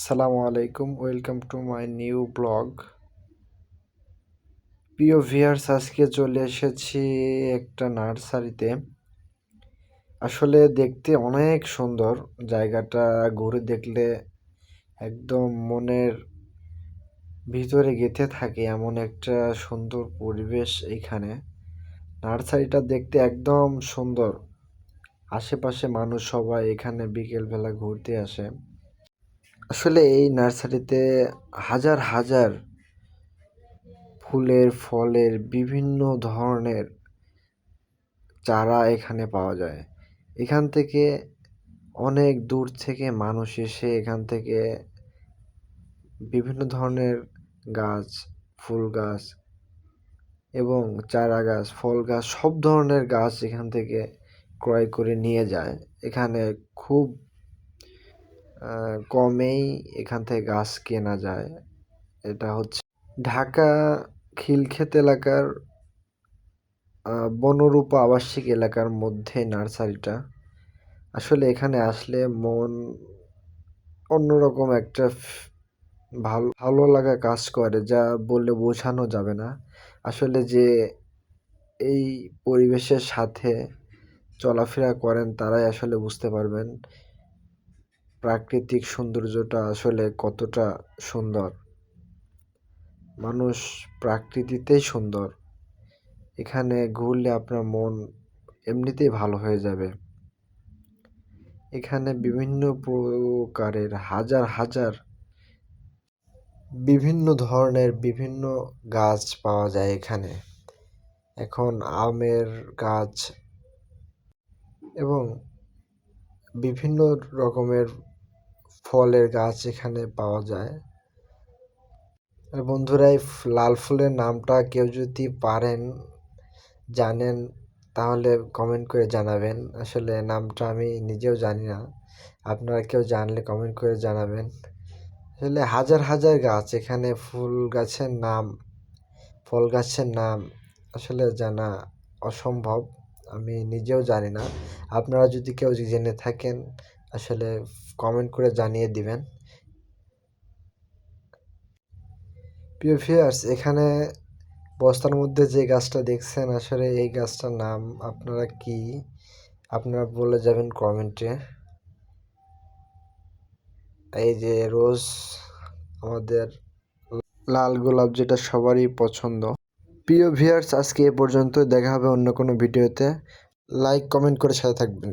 আসসালামু আলাইকুম, welcome to my new blog. প্রিয় ভিয়ার্স আজকে চলে এসেছি একটা নার্সারিতে। আসলে দেখতে অনেক সুন্দর, জায়গাটা ঘুরে দেখলে একদম মনের ভিতরে গেঁথে থাকে এমন একটা সুন্দর পরিবেশ এইখানে নার্সারিটা দেখতে একদম সুন্দর। আশেপাশে মানুষ সবাই এখানে বিকেলবেলা ঘুরতে আসে। আসলে এই নার্সারিতে হাজার হাজার ফুলের, ফলের বিভিন্ন ধরনের চারা এখানে পাওয়া যায়। এখান থেকে অনেক দূর থেকে মানুষ এসে এখান থেকে বিভিন্ন ধরনের গাছ, ফুল গাছ এবং চারা গাছ, ফল গাছ, সব ধরনের গাছ এখান থেকে ক্রয় করে নিয়ে যায়। এখানে খুব কমেই এখান থেকে গাছ কেনা যায়। এটা হচ্ছে ঢাকা খিলক্ষেত এলাকার বনরূপা আবাসিক এলাকার মধ্যে নার্সারিটা। আসলে এখানে আসলে মন অন্যরকম একটা ভালো ভালো লাগা কাজ করে, যা বললে বোঝানো যাবে না। আসলে যে এই পরিবেশের সাথে চলাফেরা করেন, তারাই আসলে বুঝতে পারবেন প্রাকৃতিক সৌন্দর্যটা আসলে কতটা সুন্দর? মানুষ প্রাকৃতিতেই সুন্দর। এখানে ঘুরলে আপনার মন এমনিতেই ভালো হয়ে যাবে। এখানে বিভিন্ন প্রকারের হাজার হাজার বিভিন্ন ধরনের বিভিন্ন গাছ পাওয়া যায় এখানে। এখন আমের গাছ এবং বিভিন্ন রকমের ফলের গাছ এখানে পাওয়া যায়। আর বন্ধুরা, এই লাল ফুলের নামটা কেউ যদি পারেন, জানেন, তাহলে কমেন্ট করে জানাবেন। আসলে নামটা আমি নিজেও জানি না। আপনারা কেউ জানলে কমেন্ট করে জানাবেন। আসলে হাজার হাজার গাছ, এখানে ফুল গাছের নাম, ফল গাছের নাম আসলে জানা অসম্ভব। আমি নিজেও জানি না। আপনারা যদি কেউ জেনে থাকেন আসলে কমেন্ট করে জানিয়ে দিবেন। প্রিয় ভিউয়ার্স এখানে বস্তার মধ্যে যে গাছটা দেখছেন, আসলে এই গাছটার নাম আপনারা কি? আপনারা বলে যাবেন কমেন্টে এই যে রোজ আমাদের লাল গোলাপ যেটা সবারই পছন্দ। প্রিয় ভিউয়ার্স আজকে এ পর্যন্ত দেখা হবে অন্য কোনো ভিডিওতে লাইক কমেন্ট করে সাথে থাকবেন।